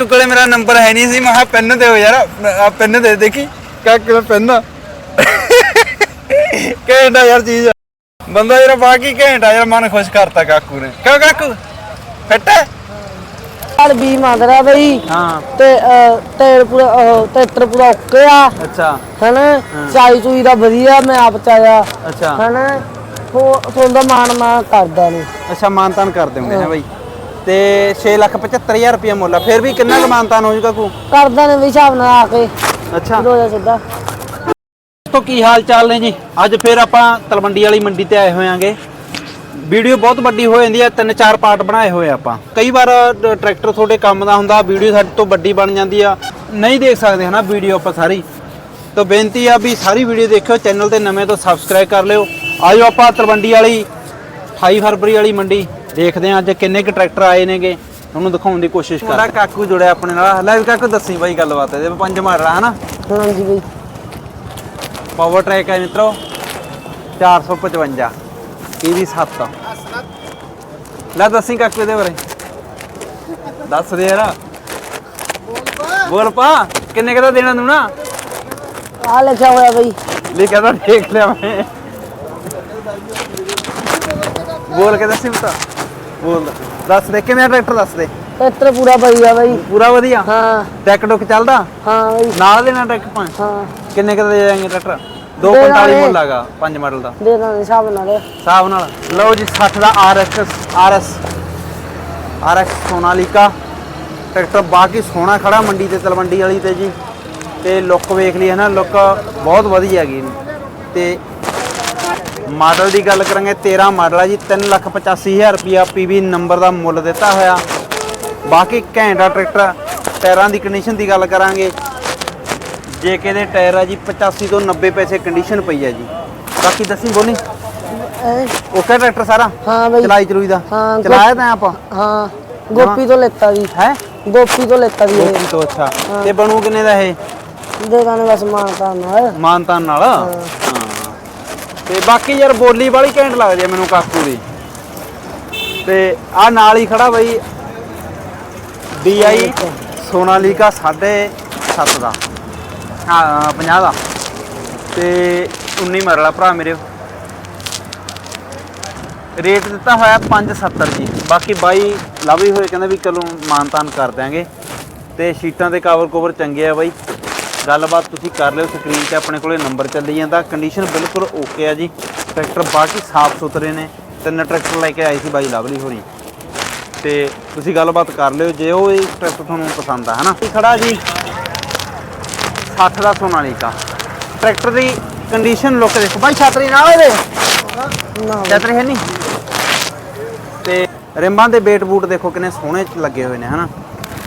ਕਾਕੂ ਕੋਲੇ ਮੇਰਾ ਨੰਬਰ ਹੈ ਨਹੀਂ ਸੀ ਮੈਂ ਕਿਹਾ ਪੈਨ ਦਿਓ ਯਾਰ ਆ ਪੈਨ ਦੇ ਦੇਖੀ ਕਾਕੂ ਕੋਲੇ ਪੈਨ ਘੈਂਟਾ ਯਾਰ ਚੀਜ਼ ਬੰਦਾ ਯਾਰ ਬਾਕੀ ਘੈਂਟਾ ਯਾਰ ਮਨ ਖੁਸ਼ ਕਰਤਾ ਕਾਕੂ ਨੇ। ਕਿਉਂ ਕਾਕੂ? ਫਿੱਟ ਹੈ ਹਾਲ ਵੀ ਮੰਗਦਾ ਬਈ। ਹਾਂ। ਤੇ ਤੇਲ ਪੂਰਾ ਉਹ ਟਰੈਕਟਰ ਪੂਰਾ ਓਕੇ ਆ। ਅੱਛਾ। ਹਨਾ? ਚਾਈ ਚੂਈ ਦਾ ਵਧੀਆ ਮੈਂ ਆਪ ਚਾਇਆ। ਅੱਛਾ। ਹਨਾ? ਹੋ ਤੁਹਾਨੂੰ ਦਾ ਮਾਣ ਮੈਂ ਕਰਦਾ ਨਹੀਂ ਅੱਛਾ ਮਾਨਤਾਨ ਕਰ ਦਿੰਦੇ ਨੇ ਬਾਈ। ਤੇ 675000 ਰੁਪਏ ਮੁੱਲ ਆ। ਫਿਰ ਵੀ ਕਿੰਨਾ ਕੁ ਮਾਨਤਾਨ ਹੋ ਜੂਗਾ ਕੋ? ਕਰਦਾ ਨੇ ਵੀ ਹਿਸਾਬ ਨਾਲ ਆ ਕੇ। ਅੱਛਾ। ਰੋਜ਼ਾ ਸਿੱਧਾ। ਤੋਂ ਕੀ ਹਾਲ ਚਾਲ ਨੇ ਜੀ? ਅੱਜ ਫਿਰ ਆਪਾਂ ਤਲਵੰਡੀ ਵਾਲੀ ਮੰਡੀ ਤੇ ਆਏ ਹੋਇਆਂਗੇ। ਵੀਡੀਓ ਬਹੁਤ ਵੱਡੀ ਹੋ ਜਾਂਦੀ ਹੈ ਤਿੰਨ ਚਾਰ ਪਾਰਟ ਬਣਾਏ ਹੋਏ ਆਪਾਂ। ਕਈ ਵਾਰ ਟਰੈਕਟਰ ਤੁਹਾਡੇ ਕੰਮ ਦਾ ਹੁੰਦਾ ਵੀਡੀਓ ਸਾਡੇ ਤੋਂ ਵੱਡੀ ਬਣ ਜਾਂਦੀ ਆ। ਨਹੀਂ ਦੇਖ ਸਕਦੇ ਹਨਾ ਵੀਡੀਓ ਆਪਾਂ ਸਾਰੀ। ਤਾਂ ਬੇਨਤੀ ਆ ਵੀ ਸਾਰੀ ਵੀਡੀਓ ਦੇਖਿਓ ਚੈਨਲ ਤੇ ਨਵੇਂ ਤੋਂ ਸਬਸਕ੍ਰਾਈਬ ਕਰ ਲਿਓ। ਆਜੋ ਆਪਾਂ ਤਲਵੰਡੀ ਵਾਲੀ 28 ਫਰਵਰੀ ਵਾਲੀ ਮੰਡੀ ਦੇਖਦੇ ਆ ਅੱਜ ਕਿੰਨੇ ਕੁ ਟਰੈਕਟਰ ਆਏ ਨੇਗੇ। ਤੁਹਾਨੂੰ ਦਿਖਾਉਣ ਦੀ ਕੋਸ਼ਿਸ਼ ਕਰ ਕਾਕੂ ਜੁੜਿਆ ਆਪਣੇ ਨਾਲ। ਲੈ ਵੀ ਕਾਕੂ ਦੱਸੀ ਬਾਈ ਗੱਲਬਾਤ ਇਹਦੇ ਪੰਜ ਮਾਰਲਾ ਹਨਾ? ਹਾਂਜੀ ਬਈ। ਪਾਵਰ ਟਰੈਕ ਹੈ ਮਿੱਤਰੋ 455 ਇਹਦੀ 7 ਲੈ ਦੱਸੀ ਕਾਕੂ ਇਹਦੇ ਬਾਰੇ। ਦੱਸ ਦੇ ਯਾਰ। ਬੋਲ ਪਾ। ਕਿੰਨੇ ਕਦਾ ਦੇਣਾ ਤੂੰ ਨਾ? ਆ ਲਿਖਿਆ ਹੋਇਆ ਬਈ। ਲਿਖਿਆ ਤਾਂ ਦੇਖ ਲਿਆ ਮੈਂ। ਬੋਲ ਕੇ ਦੱਸੀ ਬਤਾ ਬੋਲ। ਦੱਸ ਦੇ ਕਿਵੇਂ ਟਰੈਕਟਰ ਦੱਸ ਦੇ? ਟਰੈਕਟਰ ਪੂਰਾ ਵਧੀਆ ਬਈ। ਪੂਰਾ ਵਧੀਆ? ਹਾਂ। ਟੈਕ ਟੁਕ ਚੱਲਦਾ? ਹਾਂ ਬਈ। ਨਾਲ ਦੇਣਾ ਟਰੈਕ ਪੰਜ ਹਾਂ। ਕਿੰਨੇ ਕਦਾ ਦੇ ਜਾਏਂਗੇ ਟਰੈਕਟਰ? ਦੇ 245 ਦਾਂਗੇ। ਮੁੱਲ ਹੈਗਾ ਪੰਜ ਮਾਡਲ ਦਾ। ਦੇ ਦਾਂ ਹਿਸਾਬ ਨਾਲ। ਹਿਸਾਬ ਨਾਲ। ਲਓ ਜੀ 60 ਦਾ RX RS RX Sonalika. Tractor ਬਾਕੀ ਸੋਹਣਾ ਖੜਾ ਮੰਡੀ ਤੇ ਤਲਵੰਡੀ ਵਾਲੀ ਤੇ ਜੀ। ਤੇ ਲੁੱਕ ਵੇਖ ਲਈ ਹੈ ਨਾ ਲੁੱਕ ਬਹੁਤ ਵਧੀਆ ਹੈਗੀ ਤੇ ਮਾਡਲ ਦੀ ਗੱਲ ਕਰਾਂਗੇ 13 ਮਾਡਲ ਆ ਜੀ 385000 ਰੁਪਿਆ PV ਨੰਬਰ ਦਾ ਮੁੱਲ ਦਿੱਤਾ ਹੋਇਆ। ਬਾਕੀ ਘੈਂਟਾ ਟਰੈਕਟਰ ਟਾਇਰਾਂ ਦੀ ਕੰਡੀਸ਼ਨ ਦੀ ਗੱਲ ਕਰਾਂਗੇ। ਜੇ ਦੇ ਟਾਇਰ ਆ ਜੀ 85 ਤੋਂ 90 ਪੈਸੇ ਕੰਡੀਸ਼ਨ ਪਈ ਹੈ ਜੀ। ਬਾਕੀ ਦੱਸੀ ਬੋਲੀ। ਓਕੇ ਟਰੈਕਟਰ ਸਾਰਾ? ਹਾਂ ਬਈ। ਚਲਾਈ ਚਲੂਈ ਦਾ? ਹਾਂ, ਚਲਾਇਆ ਤਾਂ ਆਪਾਂ? ਹਾਂ ਗੋਪੀ ਤੋਂ ਲੈਤਾ ਵੀ ਹੈ? ਗੋਪੀ ਤੋਂ ਲੈਤਾ ਵੀ ਗੋਪੀ ਤੋਂ ਅੱਛਾ। ਤੇ ਬਣੂ ਕਿੰਨੇ ਦਾ ਇਹ? ਦੇ ਦਾਂ ਬਸ ਮਾਨਤਾ ਨਾਲ। ਮਾਨਤਾਨ ਨਾਲ? ਤੇ ਬਾਕੀ ਯਾਰ ਬੋਲੀ ਵਾਲੀ ਘੈਂਟ ਲੱਗਦੀ ਆ ਮੈਨੂੰ ਕਾਕੂ ਦੀ। ਤੇ ਆ ਨਾਲ ਹੀ ਖੜਾ ਬਈ DI ਸੋਨਾਲੀਕਾ 7.5 ਦਾ। ਹਾਂ 50 ਦਾ। ਤੇ 19 ਮਰਲਾ ਭਰਾ ਮੇਰੇ। ਰੇਟ ਦਿੱਤਾ ਹੋਇਆ 570 ਜੀ। ਬਾਕੀ ਬਾਈ ਲਵੀ ਹੋਏ, ਕਹਿੰਦੇ ਵੀ ਚਲੋ ਮਾਨਤਾਨ ਕਰ ਦਿਆਂਗੇ। ਤੇ ਸ਼ੀਟਾਂ ਦੇ ਕਵਰ ਕਵਰ ਚੰਗੇ ਆ ਬਾਈ। ਗੱਲਬਾਤ ਤੁਸੀਂ ਕਰ ਲਿਓ ਸਕਰੀਨ ਤੇ ਆਪਣੇ ਕੋਲੇ ਨੰਬਰ ਚੱਲੀ ਜਾਂਦਾ। ਕੰਡੀਸ਼ਨ ਬਿਲਕੁਲ ਓਕੇ ਆ ਜੀ। ਟਰੈਕਟਰ ਬਾਕੀ ਸਾਫ਼ ਸੁਥਰੇ ਨੇ। ਤਿੰਨ ਟਰੈਕਟਰ ਲੈ ਕੇ ਆਏ ਸੀ ਬਾਈ ਲਵਲੀ ਹੋਣੀ ਤੇ ਤੁਸੀਂ ਗੱਲਬਾਤ ਕਰ ਲਿਓ, ਜੇ ਉਹ ਇਹ ਟਰੈਕਟਰ ਤੁਹਾਨੂੰ ਪਸੰਦ ਆ, ਹਨਾ? ਇਹ ਖੜਾ ਜੀ। 60 ਦਾ ਸੋਨਾਲੀਕਾ ਟਰੈਕਟਰ ਦੀ ਕੰਡੀਸ਼ਨ ਲੁੱਕ ਦੇਖੋ। ਬਾਈ ਛਤਰੀ ਨਾਲ ਇਹਦੇ। ਨਾ ਛਤਰੀ ਹੈ ਨਹੀਂ ਤੇ ਰਿੰਬਾਂ ਦੇ ਬੇਟ ਬੂਟ ਦੇਖੋ ਕਿੰਨੇ ਸੋਹਣੇ ਲੱਗੇ ਹੋਏ ਨੇ, ਹਨਾ?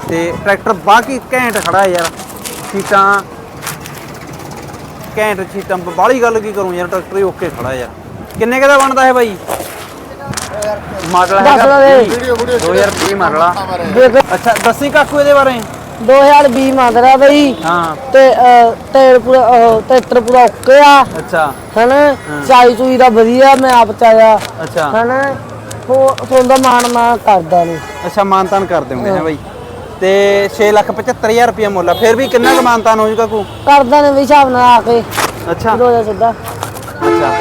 ਤੇ ਟਰੈਕਟਰ ਬਾਕੀ ਘੈਂਟ ਖੜਾ ਯਾਰ। ਸੀਟਾਂ ਘੈਂਟ ਸੀਟਾਂ ਬਾਹਲੀ ਗੱਲ ਕੀ ਕਰੂੰ ਯਾਰ ਟਰੈਕਟਰ ਹੀ ਓਕੇ ਖੜਾ ਯਾਰ। ਕਿੰਨੇ ਕੁ ਦਾ ਬਣਦਾ ਹੈ ਬਾਈ? ਮਾਡਲ ਹੈਗਾ ਦੇ। 2020 ਮਾਡਲ ਆ। ਦੇਖ। ਅੱਛਾ ਦੱਸੀ ਕਾਕੂ ਇਹਦੇ ਬਾਰੇ। 2020 ਮੰਗਦਾ ਬਈ। ਹਾਂ। ਤੇ ਪੂਰਾ ਉਹ ਪੂਰਾ ਓਕੇ ਆ। ਅੱਛਾ। ਹਨਾ? ਚਾਈ ਚੂਈ ਦਾ ਵਧੀਆ ਮੈਂ ਆਪ ਚਾਇਆ। ਅੱਛਾ। ਹਨਾ? ਹੋ ਤੁਹਾਨੂੰ ਦਾ ਮਾਣ ਮੈਂ ਕਰਦਾ ਨਹੀਂ ਅੱਛਾ ਮਾਨਤਾਨ ਕਰ ਦਿੰਦੇ ਨੇ ਬਾਈ। ਤੇ 675000 ਰੁਪਏ ਮੁੱਲ ਆ। ਫਿਰ ਵੀ ਕਿੰਨਾ ਕੁ ਮਾਨਤਾਨ ਹੋ ਜੂਗਾ ਕੋ? ਕਰਦਾ ਨੇ ਵੀ ਹਿਸਾਬ ਨਾਲ ਆ ਕੇ ਅੱਛਾ। ਰੋਜ਼ਾ ਸਿੱਧਾ। ਅੱਛਾ।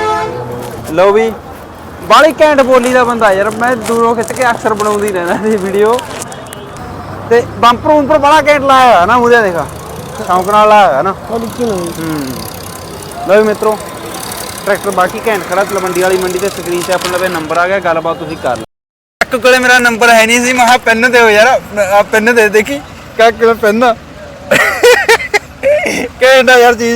ਲਓ ਵੀ ਬਾਲੀ ਘੈਂਟ ਬੋਲੀ ਦਾ ਬੰਦਾ ਯਾਰ ਮੈਂ ਦੂਰੋਂ ਖਿੱਚ ਕੇ ਅਕਸਰ ਬਣਾਉਂਦੀ ਰਹਿੰਦਾ ਸੀ ਵੀਡੀਓ ਤੇ ਬੰਪਰ ਉੱਪਰ ਬੜਾ ਘੈਂਟ ਲਾਇਆ ਹੋਇਆ ਨਾ ਮੂਹਰੇ ਦੇਖਾ? ਸ਼ੌਂਕ ਨਾਲ ਲਾਇਆ ਹੋਇਆ ਨਾ। ਥੋੜੀ ਕੀ ਨਹੀਂ ਹੂੰ। ਲਓ ਵੀ ਮਿੱਤਰੋ ਟਰੈਕਟਰ ਬਾਕੀ ਘੈਂਟ ਖੜਾ ਤਲਵੰਡੀ ਵਾਲੀ ਮੰਡੀ ਤੇ ਸਕਰੀਨ ਤੇ ਆਪਣੇ ਨੰਬਰ ਆ ਗਿਆ ਗੱਲਬਾਤ ਤੁਸੀਂ ਕਰ ਲਓ। ਕਾਕੂ ਕੋਲੇ ਮੇਰਾ ਨੰਬਰ ਹੈ ਨਹੀਂ ਸੀ, ਮੈਂ ਕਿਹਾ ਪੈਨ ਦਿਓ ਯਾਰ ਆ ਪੈਨ ਦੇ ਦੇਖੀ ਕਾਕੂ ਕੋਲੇ ਪੈਨ ਘੈਂਟ ਯਾਰ ਚੀਜ਼